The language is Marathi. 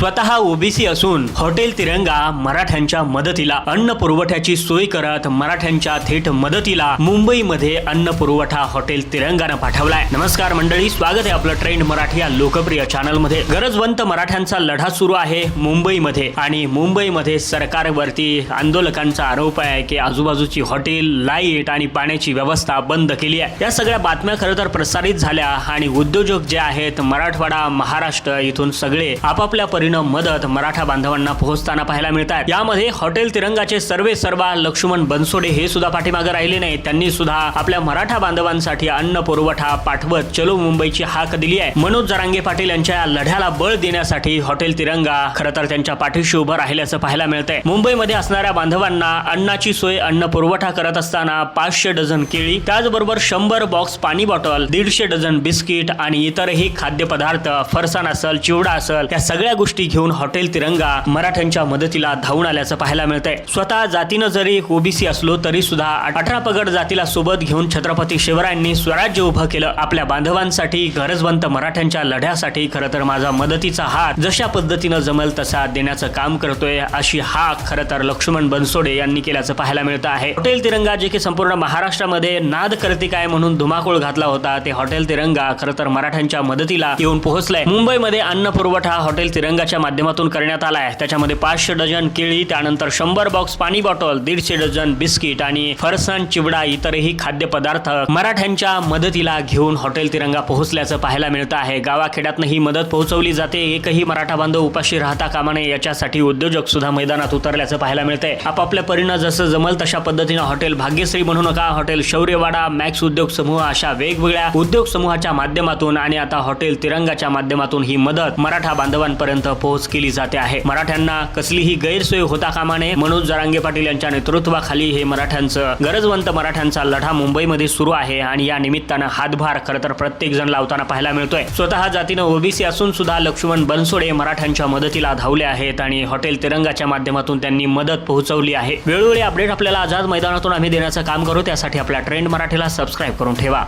स्वतः ओबीसी असून हॉटेल तिरंगा मराठ्यांच्या मदतीला अन्न पुरवठ्याची सोय करत मराठ्यांच्या थेट मदतीला मुंबईमध्ये अन्न पुरवठा हॉटेल तिरंगानं पाठवलाय. नमस्कार मंडळी स्वागत आहे आपलं ट्रेंड मराठी या लोकप्रिय चॅनलमध्ये. गरजवंत मराठ्यांचा लढा सुरू आहे मुंबईमध्ये आणि मुंबईमध्ये सरकारवरती आंदोलकांचा आरोप आहे की आजूबाजूची हॉटेल लाइट आणि पाण्याची व्यवस्था बंद केली आहे. या सगळ्या बातम्या खरं तर प्रसारित झाल्या आणि उद्योजक जे आहेत मराठवाडा महाराष्ट्र इथून सगळे आपापल्या परीनं मदत मराठा बांधवांना पोहोचताना पाहायला मिळत आहे यामध्ये हॉटेल तिरंगाचे सर्वे सर्वा लक्ष्मण बनसोडे हे सुद्धा पाठीमागे राहिले नाही त्यांनी सुद्धा आपल्या मराठा बांधवांसाठी अन्न पुरवठा पाठवत चलो मुंबईची हाक दिली आहे. मनोज जरांगे पाटील यांच्या या लढ्याला बळ देण्यासाठी हॉटेल तिरंगा खरं तर त्यांच्या पाठीशी उभं राहिल्याचं पाहायला मिळतंय. मुंबईमध्ये असणाऱ्या बांधवांना अन्नाची सोय अन्न पुरवठा करत असताना पाचशे डझन केळी त्याचबरोबर शंभर बॉक्स पाणी बॉटल दीडशे डझन बिस्किट आणि इतरही खाद्यपदार्थ फरसाण असल चिवडा असल या सगळ्या गोष्टी घेऊन हॉटेल तिरंगा मराठ्यांच्या मदतीला धावून आल्याचं पाहायला मिळतंय. स्वतः जातीनं जरी ओबीसी असलो तरी सुद्धा अठरा पगड जातीला सोबत घेऊन छत्रपती शिवरायांनी स्वराज्य उभं केलं. आपल्या बांधवांसाठी गरजवंत मराठ्यांच्या लढ्यासाठी खरं तर माझा मदतीचा हात जशा पद्धतीनं जमल तसा देण्याचं काम करतोय अशी हाक खरं तर लक्ष्मण बनसोडे यांनी केल्याचं पाहायला मिळतं आहे. हॉटेल तिरंगा जे की संपूर्ण महाराष्ट्रामध्ये नाद करते काय म्हणून धुमाकूळ घातला होता ते हॉटेल तिरंगा खरं तर मराठ्यांच्या मदतीला येऊन पोहोचलंय. मुंबईमध्ये अन्न पुरवठा हॉटेल तिरंगाच्या माध्यमातून करण्यात आलाय त्याच्यामध्ये पाचशे डझन केळी त्यानंतर शंभर बॉक्स पाणी बॉटल दीडशे डझन बिस्किट आणि फरसाण चिवडा इतरही खाद्यपदार्थ मराठ्यांच्या मदतीला घेऊन हॉटेल तिरंगा पोहोचल्याचं पाहायला मिळतं आहे. गावाखेड्यातनं ही मदत पोहोचवली जाते. एकही मराठा बांधव उपाशी राहता कामा नये याच्यासाठी उद्योजक सुद्धा मैदानात उतरल्याचं पाहायला मिळतंय. आपापल्या परीनं जसं जमल तशा पद्धतीनं हॉटेल भाग्यश्री म्हणू नका. हॉटेल शौर्यवाडा मॅक्स उद्योग समूह अशा वेगवेगळ्या उद्योग समूहाच्या माध्यमातून आणि आता हॉटेल तिरंगाच्या माध्यमातून ही मदत मराठा बांधवांपर्यंत पोहोच केली जाते आहे. मराठ्यांना कसलीही गैरसोय होता कामा नये मनोज जरांगे पाटील यांच्या नेतृत्वाखाली हे मराठ्यांचं गरजवंत मराठ्यांचा लढा मुंबईमध्ये सुरू आहे आणि या निमित्तानं हातभार खरं तर प्रत्येक जण लावताना पाहायला मिळतोय. स्वतः जातीनं ओबीसी असून सुद्धा लक्ष्मण बनसोडे मराठ्यांच्या मदतीला धावले आहेत आणि हॉटेल तिरंगाच्या माध्यमातून त्यांनी मदत पोहोचवली आहे. वेळोवेळी अपडेट आपल्याला आझाद मैदानातून आम्ही देण्याचं काम करू त्यासाठी आपल्या ट्रेंड मराठीला सबस्क्राईब करून ठेवा.